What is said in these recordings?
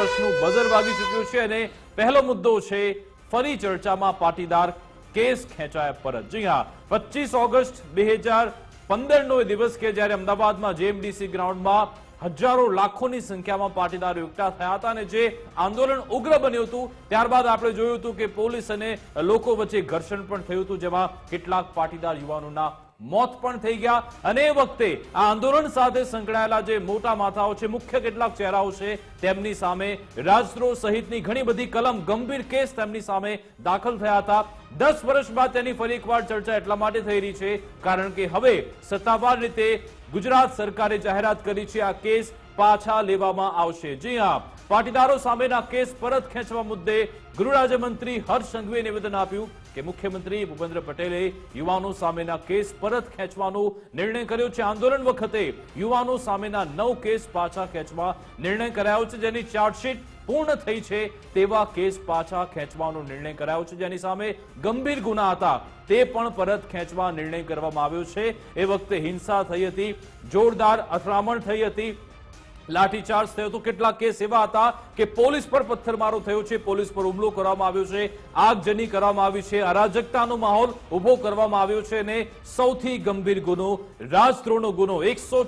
વર્ષનું બઝર વાગી ચૂક્યું છે અને પહેલો મુદ્દો છે, ફરી ચર્ચામાં પાટીદાર કેસ ખેંચાયા પરત. જી હા પચીસ ઓગસ્ટ બે હજાર પંદરનો દિવસ કે જ્યારે અમદાવાદમાં જેએમડીસી ગ્રાઉન્ડમાં હજારો લાખોની સંખ્યામાં પાટીદારો એકઠા થયા હતા અને જે આંદોલન ઉગ્ર બન્યું હતું, ત્યારબાદ આપણે જોયું હતું કે પોલીસ અને લોકો વચ્ચે ઘર્ષણ પણ થયું હતું, જેમાં કેટલાક પાટીદાર યુવાનોના મોત પણ થઈ ગયા. અને એ વખતે આ આંદોલન સાથે સંકળાયેલા જે મોટા માથાઓ છે, મુખ્ય કેટલાક ચહેરાઓ છે, તેમની સામે રાજદ્રોહ સહિતની ઘણી બધી કલમ, ગંભીર કેસ તેમની સામે દાખલ થયા હતા. દસ વર્ષ બાદ તેની ફરી એકવાર ચર્ચા એટલા માટે થઈ રહી છે, કારણ કે હવે સત્તાવાર રીતે ગુજરાત સરકારે જાહેરાત કરી છે, આ કેસ પાછા લેવામાં આવશે. જી હા પાટીદારો સામેના કેસ પરત ખેંચવા મુદ્દે ગૃહ રાજ્યમંત્રી હર્ષ સંઘવીએ નિવેદન આપ્યું કે મુખ્યમંત્રી ભૂપેન્દ્ર પટેલે યુવાનો સામેના કેસ પરત ખેંચવાનો નિર્ણય કર્યો છે. આંદોલન વખતે યુવાનો સામેના નવ કેસ પાછા ખેંચવા નિર્ણય કરાયો છે, જેની ચાર્જશીટ પૂર્ણ થઈ છે તેવા કેસ પાછા ખેંચવાનો નિર્ણય કરાયો છે. જેની સામે ગંભીર ગુના હતા. તે પણ પરત ખેંચવા નિર્ણય કરવામાં આવ્યો છે. એ વખતે હિંસા થઈ હતી, જોરદાર અથડામણ થઈ હતી. લાઠીચાર્જ થયો હતો. કેટલાક કેસ એવા હતા કે પોલીસ પર પથ્થરમારો થયો છે. પોલીસ પર હુમલો કરવામાં આવ્યો છે. આગજની કરવામાં આવી છે. અરાજકતાનો માહોલ ઊભો કરવામાં આવ્યો છે અને સૌથી ગંભીર ગુનો રાજદ્રોહનો ગુનો, એકસો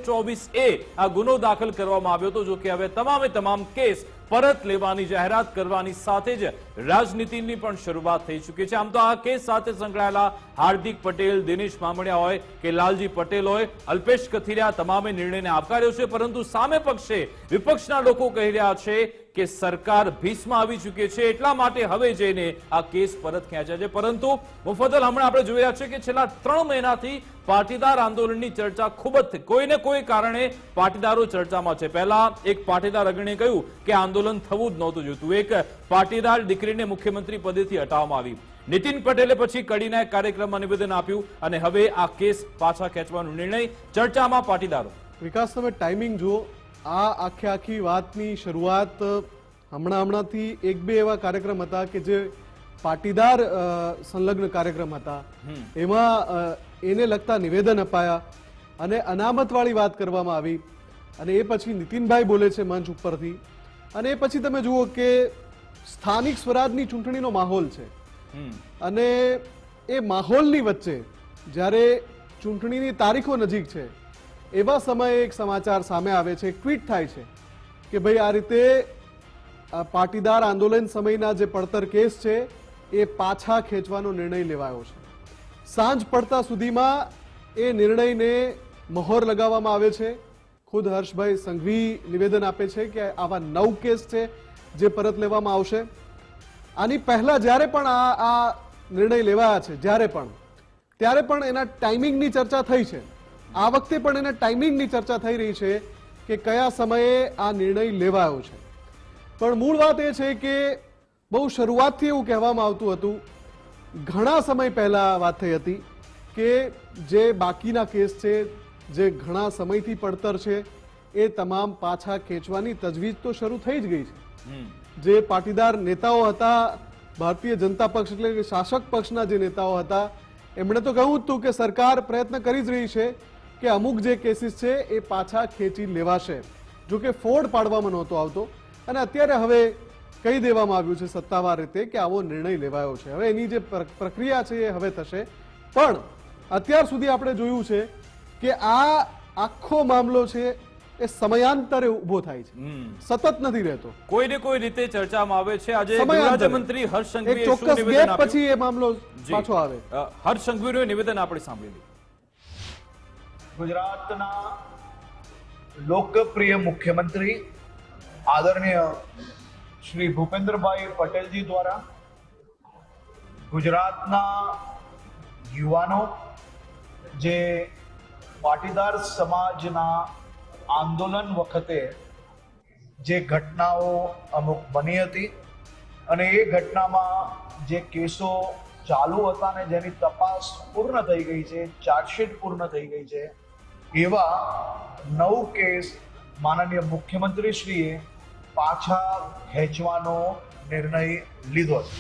એ આ ગુનો દાખલ કરવામાં આવ્યો હતો. જો કે હવે તમામે તમામ કેસ પરત લેવાની જાહેરાત કરવાની સાથે જ રાજનીતિની પણ શરૂઆત થઈ ચૂકી છે. આમ તો આ કેસ સાથે સંકળાયેલા હાર્દિક પટેલ, દિનેશ મામણિયા હોય કે લાલજી પટેલ હોય, અલ્પેશ કથિરિયા તમામે નિર્ણયને આવકાર્યો છે, પરંતુ સામે પક્ષે વિપક્ષના લોકો કહી રહ્યા છે કે સરકાર ભીસમાં આવી ચૂકી છે એટલા માટે હવે જઈને આ કેસ પરત ખેંચ્યા છે. પરંતુ મુફદલ હમણાં આપણે જોઈ રહ્યા છે કે છેલ્લા ત્રણ મહિનાથી પાટીદાર આંદોલનની ચર્ચા ખૂબ જ કોઈને કોઈ કારણે પાટીદારો ચર્ચામાં છે. પહેલા એક પાટીદાર અગ્રણીએ કહ્યું કે આંદોલન થવું જ નહોતું જોતું એક પાટીદાર દીકરીને મુખ્યમંત્રી પદેથી હટાવવામાં આવી. નીતિન પટેલે પછી કડીના કાર્યક્રમમાં નિવેદન આપ્યું અને હવે આ કેસ પાછા ખેંચવાનો નિર્ણય ચર્ચામાં પાટીદારો. વિકાસ, તમે ટાઈમિંગ જુઓ. આ આખે આખી વાતની શરૂઆત હમણાં હમણાંથી એક બે એવા કાર્યક્રમ હતા કે જે પાટીદાર સંલગ્ન કાર્યક્રમ હતા. એમાં એને લગતા નિવેદન અપાયા અને અનામતવાળી વાત કરવામાં આવી અને એ પછી નીતિનભાઈ બોલે છે મંચ ઉપરથી. અને એ પછી તમે જુઓ કે સ્થાનિક સ્વરાજની ચૂંટણીનો માહોલ છે. અને એ માહોલની વચ્ચે જ્યારે ચૂંટણીની તારીખો નજીક છે એવા સમયે એક સમાચાર સામે આવે છે ટ્વીટ થાય છે કે ભાઈ આ રીતે પાટીદાર આંદોલન સમયના જે પડતર કેસ છે, એ પાછા ખેંચવાનો નિર્ણય લેવાયો છે. સાંજ પડતા સુધીમાં એ નિર્ણયને મહોર લગાવવામાં આવે છે. ખુદ હર્ષભાઈ સંઘવી નિવેદન આપે છે કે આવા નવ કેસ છે જે પરત લેવામાં આવશે. આની પહેલા જ્યારે પણ આ આ નિર્ણય લેવાયા છે, જ્યારે પણ, ત્યારે પણ એના ટાઈમિંગની ચર્ચા થઈ છે. આ વખતે પણ એના ટાઈમિંગની ચર્ચા થઈ રહી છે કે કયા સમયે આ નિર્ણય લેવાયો છે. પણ મૂળ વાત એ છે કે બહુ શરૂઆતથી એવું કહેવામાં આવતું હતું ઘણા સમય પહેલા વાત થઈ હતી કે જે બાકીના કેસ છે જે ઘણા સમયથી પડતર છે એ તમામ પાછા ખેંચવાની તજવીજ તો શરૂ થઈ જ ગઈ છે. જે પાટીદાર નેતાઓ હતા ભારતીય જનતા પક્ષ એટલે શાસક પક્ષના જે નેતાઓ હતા એમણે તો કહ્યું હતું કે સરકાર પ્રયત્ન કરી જ રહી છે કે અમુક જે કેસીસ છે એ પાછા ખેંચી લેવાશે જો કે ફોડ પાડવામાં નહોતો આવતો અને અત્યારે હવે કહી દેવામાં આવ્યું છે સત્તાવાર રીતે કે આવો નિર્ણય લેવાયો છે હવે એની જે પ્રક્રિયા છે એ હવે થશે પણ અત્યાર સુધી આપણે જોયું છે કે આ આખો મામલો છે એ સમયાંતરે ઊભો થાય છે સતત નથી રહેતો કોઈને કોઈ રીતે ચર્ચામાં આવે છે આજે. રાજ્યમંત્રી હર્ષ સંઘવી ચોક્કસ? પછી એ મામલો. પાછો આવે હર્ષ સંઘવીનું નિવેદન આપણે સાંભળી. ગુજરાતના લોકપ્રિય મુખ્યમંત્રી આદરણીય શ્રી ભૂપેન્દ્રભાઈ પટેલજી દ્વારા ગુજરાતના યુવાનો, જે પાટીદાર સમાજના આંદોલન વખતે જે ઘટનાઓ અમુક બની હતી અને એ ઘટનામાં જે કેસો ચાલુ હતા ને જેની તપાસ પૂર્ણ થઈ ગઈ છે, ચાર્જશીટ પૂર્ણ થઈ ગઈ છે એવા નવ કેસ માનનીય મુખ્યમંત્રીશ્રીએ પાછા ખેંચવાનો નિર્ણય લીધો છે.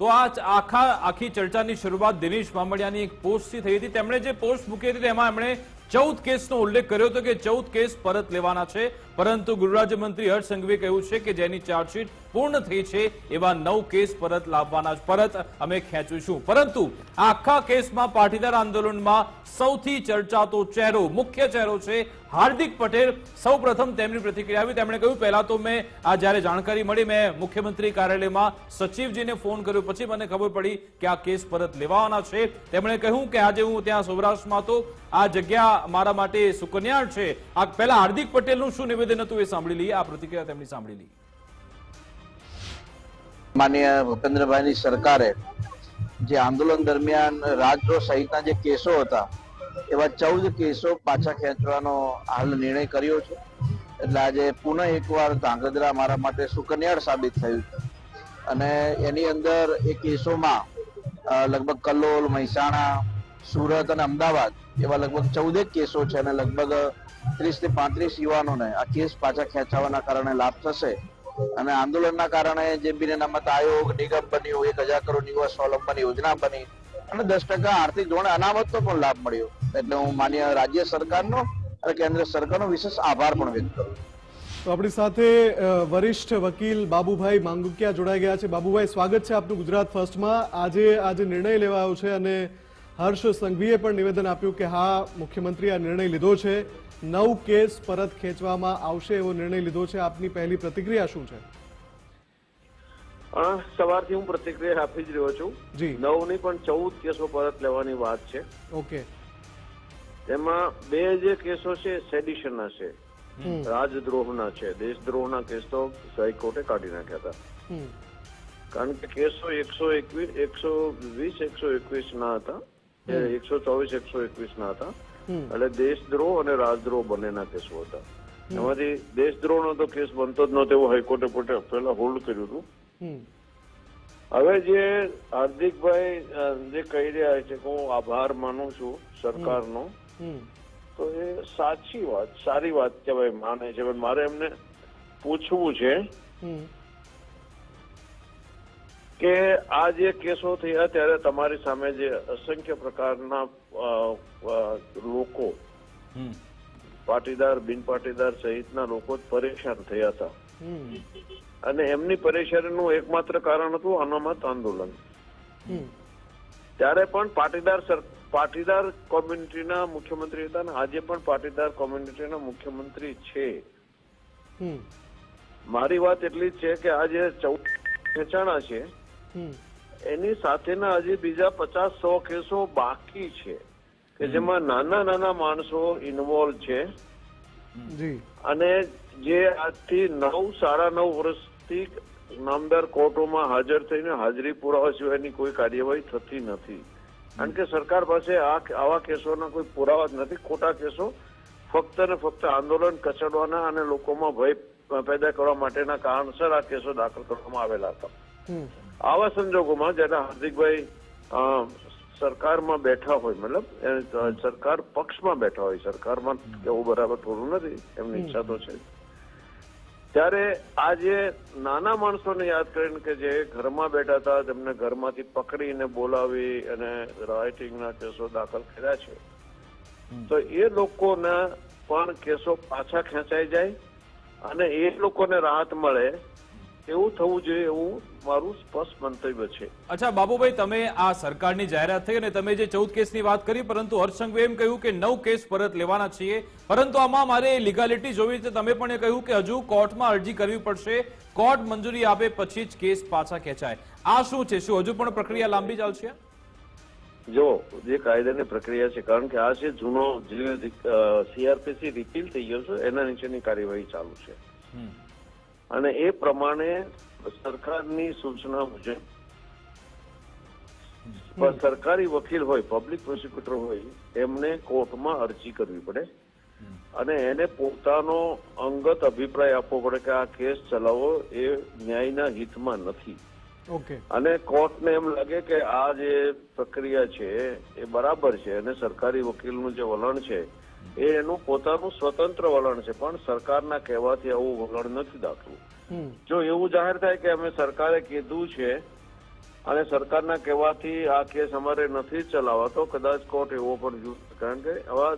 તો આ આખા આખી ચર્ચાની શરૂઆત દિનેશ મામડિયાની એક પોસ્ટથી થઈ હતી. તેમણે જે પોસ્ટ મૂકી હતી તેમાં એમણે ચૌદ કેસનો ઉલ્લેખ કર્યો હતો કે ચૌદ કેસ પરત લેવાના છે. પરંતુ ગૃહરાજ્યમંત્રી હર્ષ સંઘવીએ કહ્યું છે કે જેની ચાર્જશીટ પૂર્ણ થઈ છે એવા નવ કેસ પરત લાવવાના પરત અમે ખેંચીશું. પરંતુ આખા કેસમાં પાટીદાર આંદોલનમાં સૌથી ચર્ચાતો ચહેરો, મુખ્ય ચહેરો છે હાર્દિક પટેલ. સૌપ્રથમ તેમની પ્રતિક્રિયા આવી. તેમણે કહ્યું, પહેલા તો મેં આ જ્યારે જાણકારી મળી, મેં મુખ્યમંત્રી કાર્યાલયમાં સચિવજીને ફોન કર્યો. પછી મને ખબર પડી કે આ કેસ પરત લેવાના છે. તેમણે કહ્યું કે આજે હું ત્યાં સૌરાષ્ટ્રમાં તો આ જગ્યા મારા માટે સુકન્યાળ છે. આ પહેલા હાર્દિક પટેલનું શું નિવેદન હતું એ સાંભળી લઈએ. આ પ્રતિક્રિયા તેમની સાંભળી લઈએ. માનીય ભૂપેન્દ્રભાઈની સરકારે જે આંદોલન દરમિયાન રાજદ્રોહ સહિતના જે કેસો હતા, એવા ચૌદ કેસો પાછા ખેંચવાનો હાલ નિર્ણય કર્યો છે. એટલે આજે પુનઃ એકવાર ધાંગધ્રા મારા માટે સુકન્યાળ સાબિત થયું અને એની અંદર એ કેસોમાં લગભગ કલ્લોલ, મહેસાણા, સુરત અને અમદાવાદ એવા લગભગ ચૌદેક કેસો છે અને લગભગ ત્રીસથી પાંત્રીસ યુવાનોને આ કેસ પાછા ખેંચાવાના કારણે લાભ થશે. અને આંદોલનના કારણે જે બિન આયોગ, નિગમ બન્યું, એક હજાર કરોડ યુવા સ્વાવલંબન યોજના બની અને દસ ટકા આર્થિક ધોરણે અનામતનો પણ લાભ મળ્યો. એટલે હું માન્ય રાજ્ય સરકારનો અને કેન્દ્ર સરકારનો વિશેષ આભાર પણ વ્યક્ત કરું તો આપણી સાથે વરિષ્ઠ વકીલ બાબુભાઈ માંગુકિયા જોડાઈ ગયા છે. બાબુભાઈ, સ્વાગત છે આપનું ગુજરાત ફર્સ્ટમાં. આજે આજે નિર્ણય લેવાયો છે અને હર્ષ સંઘવીએ પણ નિવેદન આપ્યું કે હા મુખ્યમંત્રી આ નિર્ણય લીધો છે. નવ કેસ પરત ખેંચવામાં આવશે એવો નિર્ણય લીધો છે. આપની પહેલી પ્રતિક્રિયા શું છે? સવારથી હું પ્રતિક્રિયા આપી જ રહ્યો છું. જી. નવની પણ ચૌદ કેસો પરત લેવાની વાત છે. ઓકે. તેમાં બે જે કેસો છે સેડિશનના છે. રાજદ્રોહના છે. દેશદ્રોહના કેસ તો હાઈકોર્ટે કાઢી નાખ્યા હતા. કારણ કે કેસો એકસો એકવીસ એકસો વીસ એકસો એકવીસ ના હતા. એકસો ચોવીસ એકસો એકવીસ ના હતા એટલે દેશદ્રોહ અને રાજદ્રોહ બંનેના કેસો હતા. એમાંથી દેશદ્રોહનો તો કેસ બનતો જ નહોતો એવું હાઈકોર્ટે પોતે પહેલા હોલ્ડ કર્યું હતું. હવે જે હાર્દિકભાઈ જે કહી રહ્યા છે કે હું આભાર માનું છું સરકારનો તો એ સાચી વાત સારી વાત કહેવાય માને છે. પણ મારે એમને પૂછવું છે કે આ જે કેસો થયા ત્યારે તમારી સામે જે અસંખ્ય પ્રકારના લોકો પાટીદાર બિન પાટીદાર સહિતના લોકો પરેશાન થયા હતા. અને એમની પરેશાનીનું એકમાત્ર કારણ હતું અનામત આંદોલન. ત્યારે પણ પાટીદાર પાટીદાર કોમ્યુનિટીના મુખ્યમંત્રી હતા અને આજે પણ પાટીદાર કોમ્યુનિટીના મુખ્યમંત્રી છે. હમ, મારી વાત એટલી જ છે કે આ જે ચૌદ ખેંચાણા છે એની સાથેના હજી બીજા પચાસ સો કેસો બાકી છે કે જેમાં નાના નાના માણસો ઇન્વોલ્વ છે. અને જે આજથી નવ સાડા નવ વર્ષથી નામદાર કોર્ટોમાં હાજર થઈને હાજરી પુરાવા સિવાયની કોઈ કાર્યવાહી થતી નથી. કારણ કે સરકાર પાસે આ આવા કેસોના કોઈ પુરાવા જ નથી. ખોટા કેસો ફક્ત ને ફક્ત આંદોલન કચડવાના અને લોકોમાં ભય પેદા કરવા માટેના કારણસર આ કેસો દાખલ કરવામાં આવેલા હતા. આવા સંજોગોમાં જ્યારે હાર્દિકભાઈ સરકારમાં બેઠા હોય મતલબ સરકાર પક્ષમાં બેઠા હોય સરકારમાં એવું બરાબર થોડું નથી એમની ઈચ્છા તો છે. ત્યારે આજે નાના માણસોને યાદ કરીને કે જે ઘરમાં બેઠા હતા તેમને ઘરમાંથી પકડીને બોલાવી અને રાઇટિંગના કેસો દાખલ કર્યા છે. તો એ લોકોના પણ કેસો પાછા ખેંચાઈ જાય અને એ લોકોને રાહત મળે એવું થવું જોઈએ એવું મારું સ્પષ્ટ મંતવ્ય છે. અચ્છા બાબુભાઈ તમે આ સરકારની જાહેરાત થઈ અને તમે જે ચૌદ કેસની વાત કરી પરંતુ હર્ષસંઘવે એમ કહ્યું કે નવ કેસ પરત લેવાના છીએ. પરંતુ આમાં મારે લીગાલિટી જોવી છે. તમે પણ એ કહ્યું કે હજુ કોર્ટમાં અરજી કરવી પડશે. કોર્ટ મંજૂરી આપે પછી જ કેસ પાછા ખેંચાય. આ શું છે? શું હજુ પણ પ્રક્રિયા લાંબી ચાલશે? જો જે કાયદાની પ્રક્રિયા છે કારણ કે આ છે જૂનો જે સીઆરપીસી રિપીલ થઈ ગયો છે એના નીચેની કાર્યવાહી ચાલુ છે. અને એ પ્રમાણે સરકારની સૂચના મુજબ સરકારી વકીલ હોય પબ્લિક પ્રોસિક્યુટર હોય એમને કોર્ટમાં અરજી કરવી પડે. અને એને પોતાનો અંગત અભિપ્રાય આપવો પડે કે આ કેસ ચલાવવો એ ન્યાયના હિતમાં નથી. અને કોર્ટને એમ લાગે કે આ જે પ્રક્રિયા છે એ બરાબર છે અને સરકારી વકીલનું જે વલણ છે એ એનું પોતાનું સ્વતંત્ર વલણ છે. પણ સરકારના કહેવાથી આવું વલણ નથી દાખલું. જો એવું જાહેર થાય કે અમે સરકારે કીધું છે અને સરકારના કહેવાથી આ કેસ અમારે નથી ચલાવવા તો કદાચ કોર્ટ એવો પણ યુઝ કારણ કે આવા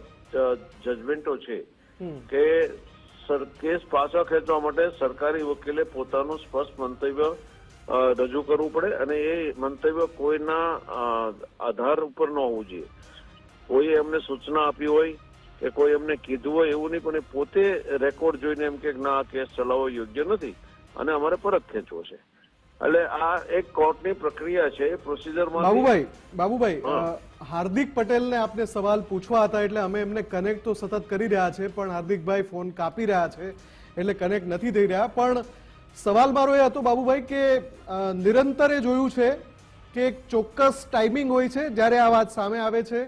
જજમેન્ટો છે કે કેસ પાછા ખેંચવા માટે સરકારી વકીલે પોતાનું સ્પષ્ટ મંતવ્ય રજૂ કરવું પડે અને એ મંતવ્ય કોઈના આધાર ઉપર ન હોવું જોઈએ. કોઈ એમને સૂચના આપી હોય કે કોઈ એમને કીધું હોય એવું નહીં પણ એ પોતે રેકોર્ડ જોઈને એમ કે ના આ કેસ ચલાવવો યોગ્ય નથી અને અમારે પરત ખેંચવો છે. એટલે આ એક કોર્ટની પ્રક્રિયા છે પ્રોસિજરમાં બાબુભાઈ બાબુભાઈ હાર્દિક પટેલને આપને સવાલ પૂછવા હતા એટલે અમે એમને કનેક્ટ તો સતત કરી રહ્યા છે પણ હાર્દિકભાઈ ફોન કાપી રહ્યા છે એટલે કનેક્ટ નથી થઈ રહ્યા. પણ સવાલ મારો એ હતો બાબુભાઈ કે નિરંતરે જોયું છે કે એક ચોક્કસ ટાઈમિંગ હોય છે જ્યારે આ વાત સામે આવે છે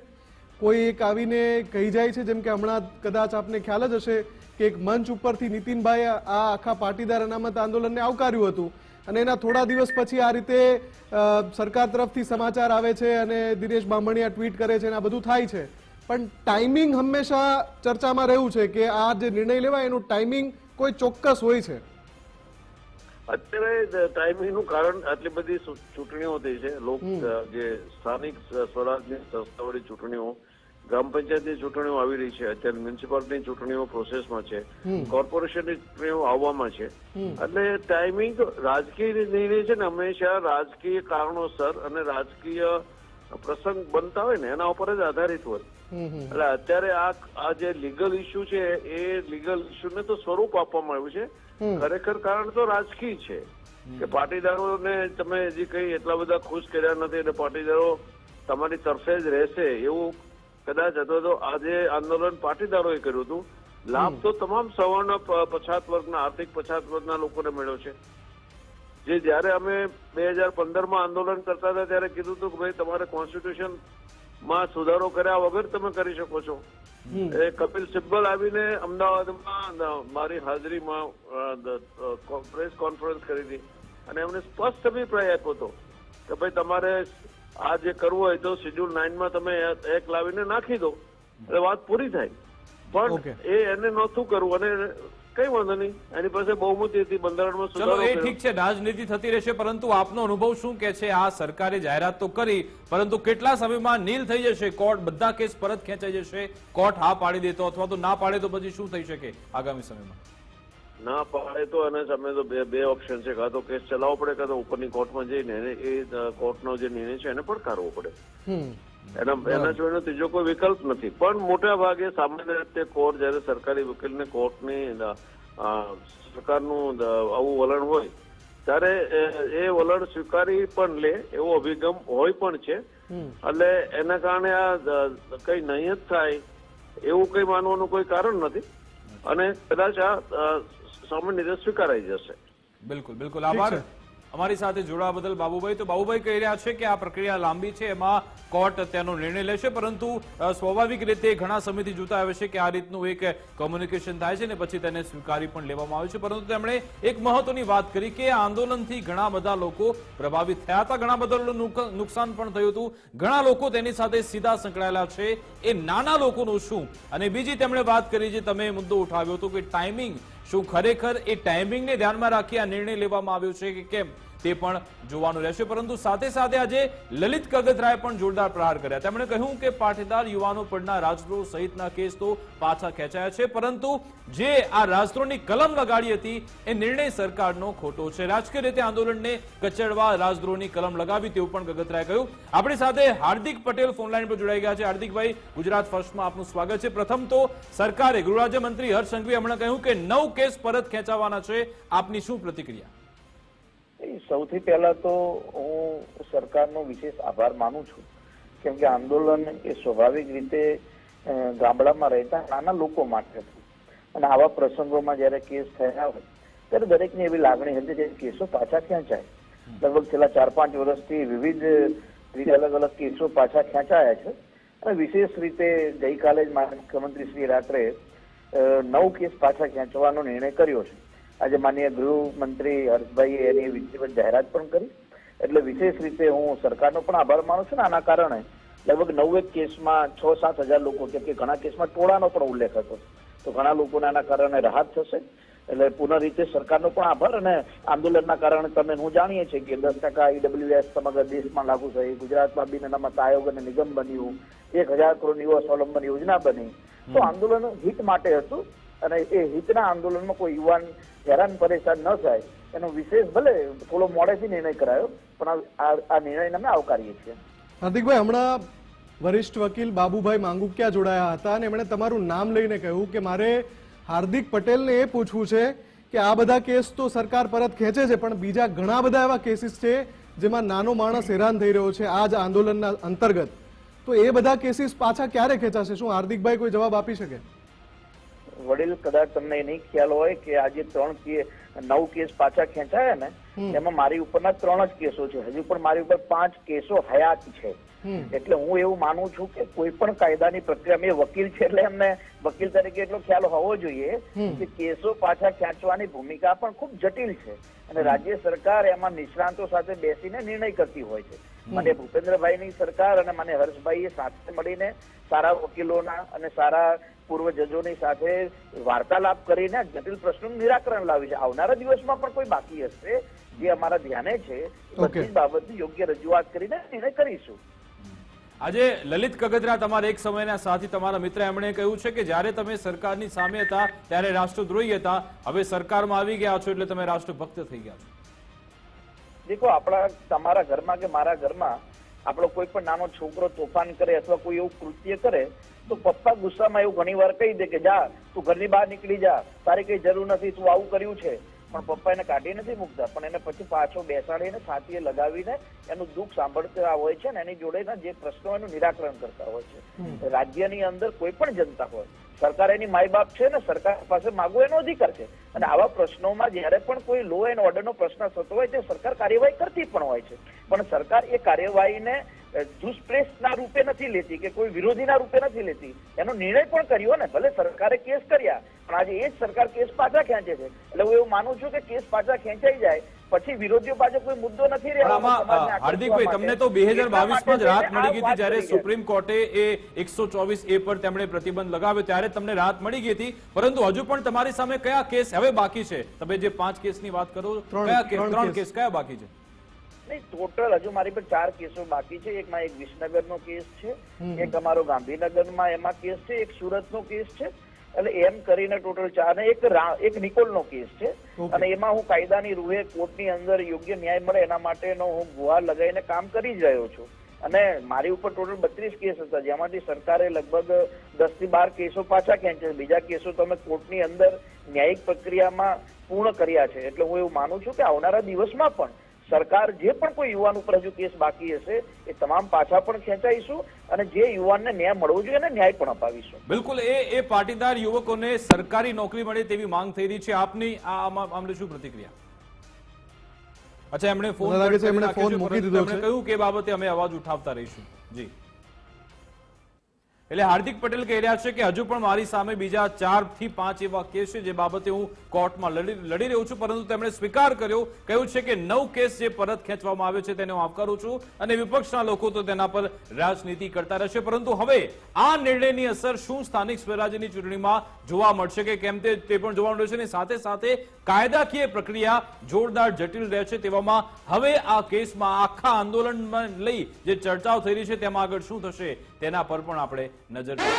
કોઈ એક આવીને કહી જાય છે જેમ કે હમણાં કદાચ આપને ખ્યાલ જ હશે કે એક મંચ ઉપરથી નીતિનભાઈ આ આખા પાટીદાર અનામત આંદોલનને આવકાર્યું હતું. અને એના થોડા દિવસ પછી આ રીતે સરકાર તરફથી સમાચાર આવે છે અને દિનેશ બામણીયા ટ્વીટ કરે છે અને આ બધું થાય છે. પણ ટાઈમિંગ હંમેશા ચર્ચામાં રહ્યું છે કે આ જે નિર્ણય લેવાય એનું ટાઈમિંગ કોઈ ચોક્કસ હોય છે. અત્યારે ટાઈમિંગનું કારણ આટલી બધી ચૂંટણીઓ થઈ છે. લોક જે સ્થાનિક સ્વરાજની સંસ્થાઓની ચૂંટણીઓ ગ્રામ પંચાયતની ચૂંટણીઓ આવી રહી છે અત્યારે મ્યુનિસિપાલિટીની ચૂંટણીઓ પ્રોસેસમાં છે કોર્પોરેશનની ચૂંટણીઓ આવવામાં છે. એટલે ટાઈમિંગ રાજકીય નિર્ણય છે ને હંમેશા રાજકીય કારણોસર અને રાજકીય પ્રસંગ બનતા હોય ને એના ઉપર જ આધારિત હોય. એટલે અત્યારે આ આ જે લીગલ ઇસ્યુ છે એ લીગલ ઇસ્યુને તો સ્વરૂપ આપવામાં આવ્યું છે. ખરેખર કારણ તો રાજકીય છે. કે પાટીદારોને તમે હજી કઈ એટલા બધા ખુશ કર્યા નથી અને પાટીદારો તમારી તરફે જ રહેશે એવું કદાચ અથવા તો આજે આંદોલન પાટીદારોએ કર્યું હતું. લાભ તો તમામ સવર્ણ પછાત વર્ગના આર્થિક પછાત વર્ગના લોકોને મળ્યો છે. જે જયારે અમે બે હજાર પંદરમાં આંદોલન કરતા હતા ત્યારે કીધું હતું કે ભાઈ તમારે કોન્સ્ટિટ્યુશનમાં સુધારો કર્યા વગર તમે કરી શકો છો. એ કપિલ સિબ્બલ આવીને અમદાવાદમાં મારી હાજરીમાં પ્રેસ કોન્ફરન્સ કરી હતી. અને એમને સ્પષ્ટ અભિપ્રાય આપ્યો હતો કે ભાઈ તમારે આ જે કરવું હોય તો શેડ્યુલ નાઇનમાં તમે એક લાવીને નાખી દો. એટલે વાત પૂરી થાય. પણ એ એને નહોતું કરવું અને કઈ વાંધો નહીં. એની પાસે બહુમતી હતી બંધારણમાં ચલો સુધારો એ ઠીક છે રાજનીતિ થતી રહેશે પરંતુ આપનો અનુભવ શું કે છે? આ સરકારે જાહેરાત તો કરી પરંતુ કેટલા સમયમાં નીલ થઈ જશે? કોર્ટ બધા કેસ પરત ખેંચાઈ જશે. કોર્ટ હા પાડી દેતો અથવા તો ના પાડે તો પછી શું થઈ શકે આગામી સમયમાં? ના પાડે તો અને સામે તો બે બે ઓપ્શન છે. કાં તો કેસ ચલાવવો પડે કાં તો ઉપરની કોર્ટમાં જઈને એ કોર્ટનો જે નિર્ણય છે એને પડકારવો પડે. એના એના સિવાયનો ત્રીજો કોઈ વિકલ્પ નથી. પણ મોટા ભાગે સામાન્ય રીતે કોર્ટ જ્યારે સરકારી વકીલને કોર્ટની સરકારનું આવું વલણ હોય ત્યારે એ વલણ સ્વીકારી પણ લે એવો અભિગમ હોય પણ છે. એટલે એના કારણે આ કઈ નહીં જ થાય એવું કઈ માનવાનું કોઈ કારણ નથી. અને કદાચ આ સામાન્ય રીતે સ્વીકારાઈ જશે. બિલકુલ બિલકુલ. આભાર. અમારી સાથે જોડાવા બદલ બાબુભાઈ. તો બાબુભાઈ કહી રહ્યા છે કે આ પ્રક્રિયા લાંબી છે એમાં કોર્ટ તેનો નિર્ણય લેશે પરંતુ સ્વાભાવિક રીતે ઘણા સમયથી જોતા આવે છે કે આ રીતનું એક કોમ્યુનિકેશન થાય છે ને પછી તેને સ્વીકારી પણ લેવામાં આવે છે. પરંતુ તેમણે એક મહત્વની વાત કરી કે આ આંદોલનથી ઘણા બધા લોકો પ્રભાવિત થયા હતા. ઘણા બધા નુકસાન પણ થયું હતું. ઘણા લોકો તેની સાથે સીધા સંકળાયેલા છે. એ નાના લોકોનું શું? અને બીજી તેમણે વાત કરી જે તમે મુદ્દો ઉઠાવ્યો હતો કે ટાઈમિંગ શું ખરેખર એ ટાઈમિંગને ધ્યાનમાં રાખી આ નિર્ણય લેવામાં આવ્યો છે કે કેમ? તે પણ જોવાનું રહેશે. પરંતુ સાથે સાથે આજે લલિત કગથરાએ પણ જોરદાર પ્રહાર કર્યા. તેમણે કહ્યું કે પાટીદાર યુવાનો પરના રાજદ્રોહ સહિતના કેસ તો પાછા ખેંચાયા છે. પરંતુ જે આ રાજદ્રોહની કલમ લગાડી હતી, એ નિર્ણય સરકારનો ખોટો છે. રાજકીય રીતે આંદોલનને કચડવા રાજદ્રોહની કલમ લગાવી તેવું પણ ગગતરાએ કહ્યું. આપણી સાથે હાર્દિક પટેલ ફોનલાઈન પર જોડાઈ ગયા છે. હાર્દિકભાઈ, ગુજરાત ફર્સ્ટમાં આપનું સ્વાગત છે. પ્રથમ તો સરકારે ગૃહરાજ્યમંત્રી હર્ષ સંઘવીએ હમણાં કહ્યું કે નવ કેસ પરત ખેંચાવાના છે. આપની શું પ્રતિક્રિયા? સૌથી પહેલા તો હું સરકારનો વિશેષ આભાર માનું છું. કેમ કે આંદોલન એ સ્વાભાવિક રીતે ગામડામાં રહેતા નાના લોકો માટે હતું. અને આવા પ્રસંગોમાં જ્યારે કેસ થયા હોય, ત્યારે દરેકની એવી લાગણી હતી કે કેસો પાછા ખેંચાય લગભગ છેલ્લા ચાર પાંચ વર્ષથી વિવિધ રીતે અલગ અલગ કેસો પાછા ખેંચાયા છે. અને વિશેષ રીતે ગઈકાલે જ મુખ્યમંત્રી શ્રી રાત્રે નવ કેસ પાછા ખેંચવાનો નિર્ણય કર્યો છે. આજે માનનીય ગૃહમંત્રી હર્ષભાઈએ એની વિધિવત જાહેરાત પણ કરી. એટલે વિશેષ રીતે હું સરકારનો પણ આભાર માનું છું ને આના કારણે લગભગ નવેક કેસમાં છ સાત હજાર લોકો કેમ કે ઘણા કેસમાં ટોળાનો પણ ઉલ્લેખ હતો. તો ઘણા લોકોને આના કારણે રાહત થશે. એટલે પુનઃ રીતે સરકારનો પણ આભાર અને આંદોલનના કારણે તમે હું જાણીએ છીએ કે દસ ટકા ઈડબ્લ્યુએસ સમગ્ર દેશમાં લાગુ થઈ ગુજરાતમાં બિન અનામત આયોગ અને નિગમ બન્યું એક હજાર કરોડ યુવા સ્વાવલંબન યોજના બની. તો આંદોલન હિત માટે હતું. અને એ હિતના આંદોલનમાં કોઈ યુવાન હેરાન પરેશાન ન થાય, એનો વિશેષ ભલે થોડો મોડેથી નિર્ણય કરાયો, પણ આ નિર્ણયને અમે આવકારીએ છીએ. હાર્દિકભાઈ, હમણાં વરિષ્ઠ વકીલ બાબુભાઈ માંગુકિયા જોડાયા હતા અને એમણે તમારું નામ લઈને કહ્યું કે મારે હાર્દિક પટેલને એ પૂછવું છે કે આ બધા કેસ તો સરકાર પરત ખેંચે છે, પણ બીજા ઘણા બધા એવા કેસીસ છે જેમાં નાનો માણસ હેરાન થઈ રહ્યો છે આ જ આંદોલનના અંતર્ગત. તો એ બધા કેસીસ પાછા ક્યારે ખેંચાશે? શું હાર્દિકભાઈ કોઈ જવાબ આપી શકે? વડીલ કદાચ તમને એ નહીં ખ્યાલ હોય કે આજે ત્રણ કે નવ કેસ પાછા ખેંચાયા ને એમાં મારી ઉપરના ત્રણ જ કેસો છે. હજુ પણ મારી ઉપર પાંચ કેસો હયાત છે. એટલે હું એવું માનું છું કે કોઈ પણ કાયદાની પ્રક્રિયા મેં વકીલ છે એટલે એમને વકીલ તરીકે એટલો ખ્યાલ હોવો જોઈએ કે કેસો પાછા ખેંચવાની ભૂમિકા પણ ખૂબ જટિલ છે. અને રાજ્ય સરકાર એમાં નિષ્ણાંતો સાથે બેસીને નિર્ણય કરતી હોય છે. મને ભૂપેન્દ્રભાઈની સરકાર અને મને હર્ષભાઈએ સાથે મળીને સારા વકીલોના અને સારા પૂર્વ જજોની સાથે વાર્તાલાપ કરીને જટિલ પ્રશ્નોનું નિરાકરણ લાવ્યું છે. આવનારા દિવસમાં પણ કોઈ બાકી હશે જે અમારા ધ્યાને છે બધી બાબતની યોગ્ય રજૂઆત કરીને નિર્ણય કરીશું. આજે લલિત કગતરા તમારા એક સમયના સાથી તમારા મિત્ર એમણે કહ્યું છે કે જ્યારે તમે સરકારની સામે હતા ત્યારે રાષ્ટ્રદ્રોહી હતા. હવે સરકારમાં આવી ગયા છો એટલે તમે રાષ્ટ્રભક્ત થઈ ગયા છો. દેખો આપણા તમારા ઘરમાં કે મારા ઘરમાં આપણો કોઈ પણ નાનો છોકરો તોફાન કરે અથવા કોઈ એવું કૃત્ય કરે, તો પપ્પા ગુસ્સામાં એવું ઘણી વાર કહી દે કે, જા, તું ઘરની બહાર નીકળી જા. તારે કઈ જરૂર નથી, તું આવું કર્યું છે. પણ પપ્પા એને કાઢી નથી મૂકતા પણ એને પછી પાછો બેસાડીને છાતીએ લગાવીને એનું દુઃખ સાંભળતા હોય છે અને એની જોડેના જે પ્રશ્નો એનું નિરાકરણ કરતા હોય છે. રાજ્યની અંદર કોઈ પણ જનતા હોય સરકાર એની માય બાપ છે ને સરકાર પાસે માગવો એનો અધિકાર છે. અને આવા પ્રશ્નોમાં જ્યારે પણ કોઈ લો એન્ડ ઓર્ડરનો પ્રશ્ન થતો હોય તે સરકાર કાર્યવાહી કરતી પણ હોય છે. પણ સરકાર એ કાર્યવાહીને દુષ્પ્રેસના રૂપે નથી લેતી કે કોઈ વિરોધીના રૂપે નથી લેતી. એનો નિર્ણય પણ કર્યો ને ભલે સરકારે કેસ કર્યા પણ આજે એ જ સરકાર કેસ પાછા ખેંચે છે. એટલે હું એવું માનું છું કે કેસ પાછા ખેંચાઈ જાય પછી વિરોધીઓ પાસે કોઈ મુદ્દો નથી રહ્યો હાર્દિકભાઈ તમને તો બે હજાર બાવીસ બાવીસમાં જ રાહત મળી ગઈ હતી જ્યારે. સુપ્રીમ કોર્ટે એ એકસો ચોવીસ એ પર તેમણે પ્રતિબંધ લગાવ્યો ત્યારે તમને રાહત મળી ગઈ હતી. પરંતુ હજુ પણ તમારી સામે કયા કેસ હવે બાકી છે? તમે જે પાંચ કેસની વાત કરો ત્રણ- કયા કેસ ત્રણ. કેસ કયા બાકી છે? નહીં ટોટલ હજુ મારી પર ચાર કેસો બાકી છે. એકમાં એક વિસનગરનો કેસ છે એક અમારો ગાંધીનગરમાં એમાં કેસ છે એક સુરતનો કેસ છે. એટલે એમ કરીને ટોટલ ચાર ને એક એક નિકોલનો કેસ છે. અને એમાં હું કાયદાની રૂહે કોર્ટની અંદર યોગ્ય ન્યાય મળે એના માટેનો હું ગુહાર લગાવીને કામ કરી જ રહ્યો છું. અને મારી ઉપર ટોટલ બત્રીસ કેસ હતા જેમાંથી સરકારે લગભગ દસથી બાર કેસો પાછા ખેંચ્યા. બીજા કેસો તમે કોર્ટની અંદર ન્યાયિક પ્રક્રિયામાં પૂર્ણ કર્યા છે. એટલે હું એવું માનું છું કે આવનારા દિવસમાં પણ સરકાર જે પણ કોઈ યુવાન ઉપર હજુ કેસ બાકી હશે એ તમામ પાછા પણ ખેંચાઈશું અને જે યુવાનને ન્યાય મળવો જોઈએ એને ન્યાય પણ અપાવીશું. બિલકુલ એ એ પાટીદાર યુવકોને સરકારી નોકરી મળે તેવી માંગ થઈ રહી છે. આપની આ આમાં મામલે શું પ્રતિક્રિયા? અચ્છા એમણે ફોન એમણે ફોન મૂકી દીધો છે. કહ્યું કે બાબતે અમે અવાજ ઉઠાવતા રહીશું. જી. એટલે હાર્દિક પટેલ કહી રહ્યા છે કે હજુ પણ મારી સામે બીજા ચારથી પાંચ એવા કેસ છે જે બાબતે હું કોર્ટમાં લડી રહ્યો છું, પરંતુ તેમણે સ્વીકાર કર્યો, કહ્યું છે કે નવ કેસ જે પરત ખેંચવામાં આવ્યો છે તેને હું આવકારું છું અને વિપક્ષના લોકો તો તેના પર રાજનીતિ કરતા રહેશે, પરંતુ હવે આ નિર્ણયની અસર શું સ્થાનિક સ્વરાજ્યની ચૂંટણીમાં જોવા મળશે કે કેમ તે પણ જોવા મળશે અને સાથે સાથે કાયદાકીય પ્રક્રિયા જોરદાર જટિલ રહે છે તેવામાં હવે આ કેસમાં આખા આંદોલનમાં લઈ જે ચર્ચાઓ થઈ રહી છે તેમાં આગળ શું થશે તેના પર પણ આપણે નજર